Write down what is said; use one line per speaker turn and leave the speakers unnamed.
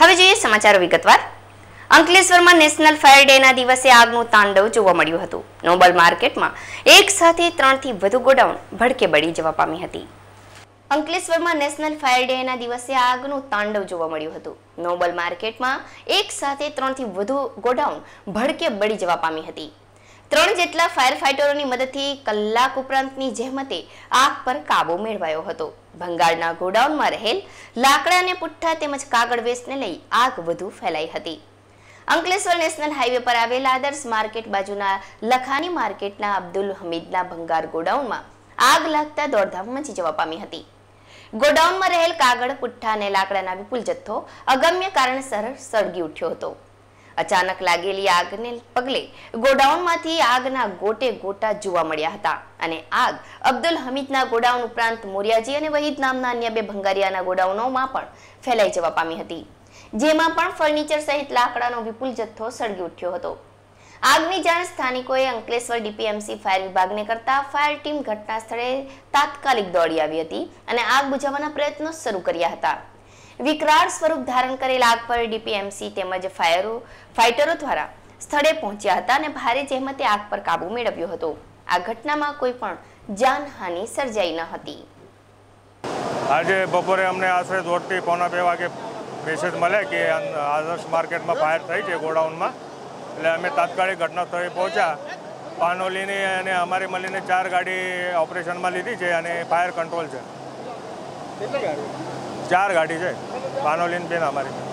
હવે જોઈએ સમાચારો વિગતવાર. અંકલેશ્વરમાં નેશનલ ફાયર ડેના દિવસે આગનું તાંડવ જોવા મળ્યું હતું. નોબલ માર્કેટમાં એક સાથે ત્રણથી વધુ ગોડાઉન ભડકે બળી જવા પામી હતી. અંકલેશ્વરમાં નેશનલ ફાયર ડેના દિવસે આગનું તાંડવ જોવા મળ્યું હતું. નોબલ માર્કેટમાં એક સાથે ત્રણથી વધુ ગોડાઉન ભડકે બળી જવા પામી હતી. ત્રણ જેટલા ફાયર ફાઇટરોની મદદથી કલાક ઉપરાંતની જહેમતે આગ પર કાબુ મેળવાયો હતો. ભંગારના ગોડાઉનમાં રહેલ લાકડા અને પુઠ્ઠા તેમજ કાગળ વેસ્ટને લઈ આગ વધુ ફેલાઈ હતી. અંકલેશ્વર નેશનલ હાઈવે પર આવેલા આદર્શ માર્કેટ બાજુના લખાની માર્કેટના અબ્દુલ હમીદના ભંગાર ગોડાઉનમાં આગ લાગતા દોડધામ મચી જવા પામી હતી. ગોડાઉનમાં રહેલ કાગળ, પુઠ્ઠા અને લાકડાના વિપુલ જથ્થો અગમ્ય કારણસર સળગી ઉઠ્યો હતો. અચાનક લાગેલી આગને પગલે ગોડાઉનમાંથી આગના ગોટે ગોટા જોવા મળ્યા હતા. અને આગ અબ્દુલ હમીદના ગોડાઉન ઉપરાંત મોરિયાજી અને વહીદ નામના અન્ય બે ભંગારિયાના ગોડાઉનોમાં પણ ફેલાઈ જવા પામી હતી. જેમાં પણ ફર્નિચર સહિત લાકડાનો વિપુલ જથ્થો સળગી ઉઠ્યો હતો. આગની જાણ સ્થાનિકોએ અંકલેશ્વર ડીપીએમસી ફાયર વિભાગને કરતા ફાયર ટીમ ઘટના સ્થળે તાત્કાલિક દોડી આવી હતી અને આગ બુઝાવવાના પ્રયત્નો શરૂ કર્યા હતા. વિકરાળ સ્વરૂપ ધારણ કરેલ આગ પર ડીપીએમસી તેમજ ફાયરો ફાઇટરો દ્વારા સ્થળે પહોંચ્યા હતા અને ભારે જહેમતે આગ પર કાબુ મેળવ્યો હતો. આ ઘટનામાં કોઈ પણ જાનહાનિ સર્જાઈ ન હતી.
આજે બપોરે અમને આશરે દોઢથી પોણા બે વાગે મેસેજ મળે કે આદર્શ માર્કેટમાં ફાયર થઈ છે ગોડાઉનમાં. એટલે અમે તાત્કાલિક ઘટના સ્થળે પહોંચ્યા. પાનોલીની અને અમારી મળીને ચાર ગાડી ઓપરેશનમાં લીધી છે અને ફાયર કંટ્રોલ છે. ચાર ગાડી છે. પાનોલીન બેન અમારી.